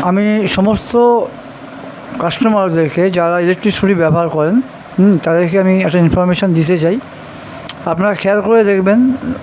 আমি সমস্ত কাস্টমারদেরকে যারা ইলেকট্রিক স্কুটি ব্যবহার করেন হুম, তাদেরকে আমি একটা ইনফরমেশান দিতে চাই। আপনারা খেয়াল করে দেখবেন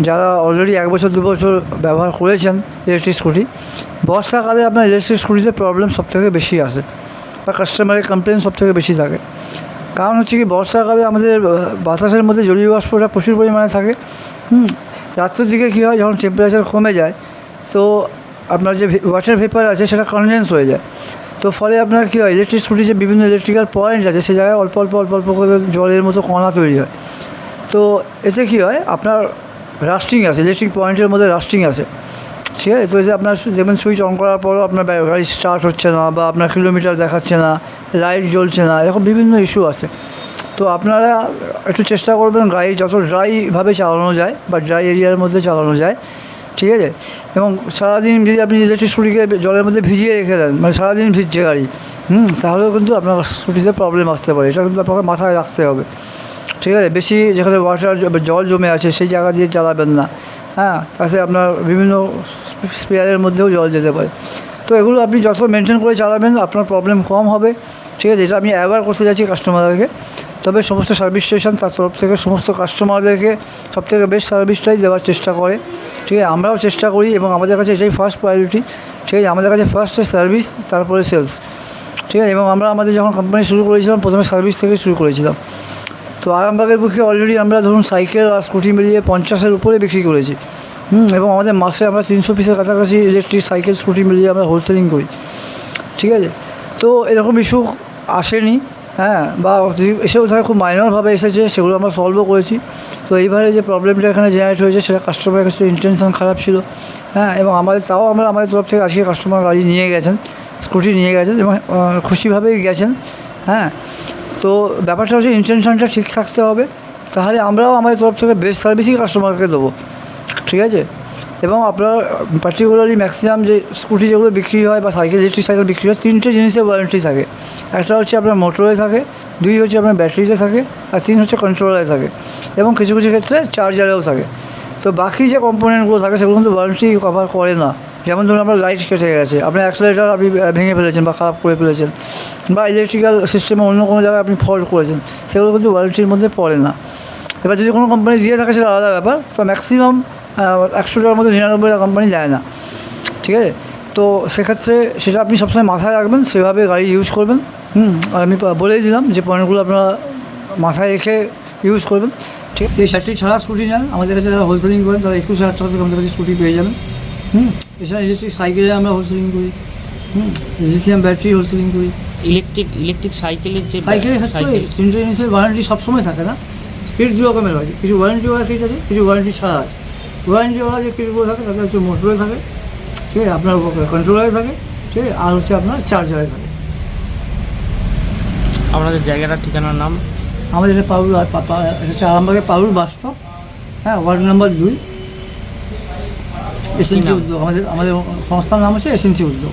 যারা অলরেডি এক বছর দু বছর ব্যবহার করেছেন ইলেকট্রিক স্কুটি বর্ষাকালে আপনার ইলেকট্রিক স্কুটিতে প্রবলেম সবথেকে বেশি আসে বা কাস্টমারের কমপ্লেন সবথেকে বেশি থাকে। কারণ হচ্ছে কি বর্ষাকালে আমাদের বাতাসের মধ্যে জলীয় বাষ্পটা প্রচুর পরিমাণে থাকে হুম রাত্রের দিকে কী হয় যখন টেম্পারেচার কমে যায় তো আপনার যে ওয়াটার ভেপার আছে, সেটা কনডেন্স হয়ে যায়। তো ফলে আপনার কী হয় ইলেকট্রিক স্কুটি যে বিভিন্ন ইলেকট্রিক্যাল পয়েন্ট আছে, সে জায়গায় অল্প অল্প অল্প অল্প করে জলের মতো কণা তৈরি হয়। তো এতে কী হয়, আপনার রাস্টিং আছে ইলেকট্রিক পয়েন্টের মধ্যে রাস্টিং আছে। ঠিক আছে? তো এতে আপনার যেমন সুইচ অন করার পরও আপনার গাড়ি স্টার্ট হচ্ছে না, বা আপনার কিলোমিটার দেখাচ্ছে না লাইট জ্বলছে না, এরকম বিভিন্ন ইস্যু আছে। তো আপনারা একটু চেষ্টা করবেন গাড়ি যত ড্রাইভাবে চালানো যায়, বা ড্রাই এরিয়ার মধ্যে চালানো যায় ঠিক আছে? এবং সারাদিন যদি আপনি ইলেকট্রিক স্কুটিকে জলের মধ্যে ভিজিয়ে রেখে দেন মানে সারাদিন ভিজছে গাড়ি, হুম, তাহলেও কিন্তু আপনার স্কুটিতে প্রবলেম আসতে পারে। এটা কিন্তু আপনাকে মাথায় রাখতে হবে। ঠিক আছে? বেশি যেখানে ওয়াটার জল জমে আছে, সেই জায়গা দিয়ে চালাবেন না। হ্যাঁ? তাতে আপনার বিভিন্ন স্পেয়ারের মধ্যেও জল যেতে পারে। তো এগুলো আপনি যত মেনটেন করে চালাবেন, আপনার প্রবলেম কম হবে। ঠিক আছে, এটা আমি অ্যাওয়ার করতে যাচ্ছি কাস্টমারদেরকে তবে সমস্ত সার্ভিস স্টেশন তার তরফ থেকে সমস্ত কাস্টমারদেরকে সব থেকে বেস্ট সার্ভিসটাই দেওয়ার চেষ্টা করে। ঠিক আছে, আমরাও চেষ্টা করি এবং আমাদের কাছে এটাই ফার্স্ট প্রায়োরিটি ঠিক আছে, আমাদের কাছে ফার্স্ট সার্ভিস তারপরে সেলস ঠিক আছে, এবং আমরা আমাদের যখন কোম্পানি শুরু করেছিলাম, প্রথমে সার্ভিস থেকে শুরু করেছিলাম। তো আরামবাগের বুকে অলরেডি আমরা ধরুন সাইকেল আর স্কুটি মিলিয়ে পঞ্চাশের উপরে বিক্রি করেছি। হুম, এবং আমাদের মাসে আমরা তিনশো পিসের কাছাকাছি ইলেকট্রিক সাইকেল স্কুটি মিলিয়ে আমরা হোলসেলিং করি। ঠিক আছে? তো এরকম ইস্যু আসেনি হ্যাঁ বা এসেও থাকে খুব মাইনরভাবে এসেছে, সেগুলো আমরা সলভও করেছি। তো এইবারে যে প্রবলেমটা এখানে জেনারেট হয়েছে, সেটা কাস্টমারের কাছে ইন্টেনশন খারাপ ছিল হ্যাঁ এবং আমাদের, তাও আমরা আমাদের তরফ থেকে আজকে কাস্টমার গাড়ি নিয়ে গেছেন স্কুটি নিয়ে গেছেন, এবং খুশিভাবেই গেছেন হ্যাঁ। তো ব্যাপারটা হচ্ছে ইন্টেনশনটা ঠিক থাকতে হবে, তাহলে আমরাও আমাদের তরফ থেকে বেস্ট সার্ভিসই কাস্টমারকে দেবো। ঠিক আছে? এবং আপনার পার্টিকুলারলি ম্যাক্সিমাম যে স্কুটি যেগুলো বিক্রি হয় বা সাইকেল ইলেকট্রিক সাইকেল বিক্রি হয়, তিনটে জিনিসের ওয়ারেন্টি থাকে। একটা হচ্ছে আপনার মোটরে থাকে, দুই হচ্ছে আপনার ব্যাটারিতে থাকে, আর তিন হচ্ছে কন্ট্রোলারে থাকে। এবং কিছু কিছু ক্ষেত্রে চার্জারেও থাকে। তো বাকি যে কম্পোনেন্টগুলো থাকে, সেগুলো কিন্তু ওয়ারেন্টি কভার করে না। যেমন ধরুন আপনার লাইট কেটে গেছে, আপনার অ্যাক্সিলেটার আপনি ভেঙে ফেলেছেন বা খারাপ করে ফেলেছেন, বা ইলেকট্রিক্যাল সিস্টেমে অন্য কোনো জায়গায় আপনি ফল্ট করেছেন, সেগুলো কিন্তু ওয়ারেন্টির মধ্যে পড়ে না। এবার যদি কোনো কোম্পানি দিয়ে থাকে, সেটা আলাদা ব্যাপার। তো ম্যাক্সিমাম একশোটার মধ্যে নিরানব্বইটা কোম্পানি দেয় না। ঠিক আছে? তো সেক্ষেত্রে সেটা আপনি সবসময় মাথায় রাখবেন সেভাবে গাড়ি ইউজ করবেন। হুম আর আমি বলেই দিলাম যে পয়েন্টগুলো আপনারা মাথায় রেখে ইউজ করবেন। ঠিক আছে? এই ব্যাটারি ছাড়া স্কুটি নেন আমাদের কাছে যারা হোলসেলিং করেন তারা একুশ হাজার টাকা থেকে আমাদের কাছে স্কুটি পেয়ে যাবেন। হুম এছাড়া ইলেকট্রিক সাইকেলে আমরা হোলসেলিং করি। হুম লিথিয়াম ব্যাটারি হোলসেলিং করি। ইলেকট্রিক ইলেকট্রিক সাইকেলের যে সাইকেলের ক্ষেত্রে সাইকেল তিনটে জিনিসের ওয়ারেন্টি সবসময় থাকে না। স্পিড দু রকমের হয়। কিছু ওয়ারেন্টি কিট আছে কিছু ওয়ারেন্টি ছাড়া আছে। ওয়ারেন্টিওয়ালা যে কিটগুলো থাকে তাতে হচ্ছে মোটরে থাকে ঠিক আছে? আপনার কন্ট্রোলারে থাকে ঠিক আছে? আর হচ্ছে আপনার চার্জারে থাকে। আপনাদের জায়গাটা ঠিকানার নাম? আমাদের এটা পাউল হচ্ছে আরামবাগের পাউল বাস স্টপ হ্যাঁ? ওয়ার্ড নাম্বার দুই এসএনসি? উদ্যোগ। আমাদের আমাদের সংস্থার নাম হচ্ছে এসএনসি উদ্যোগ।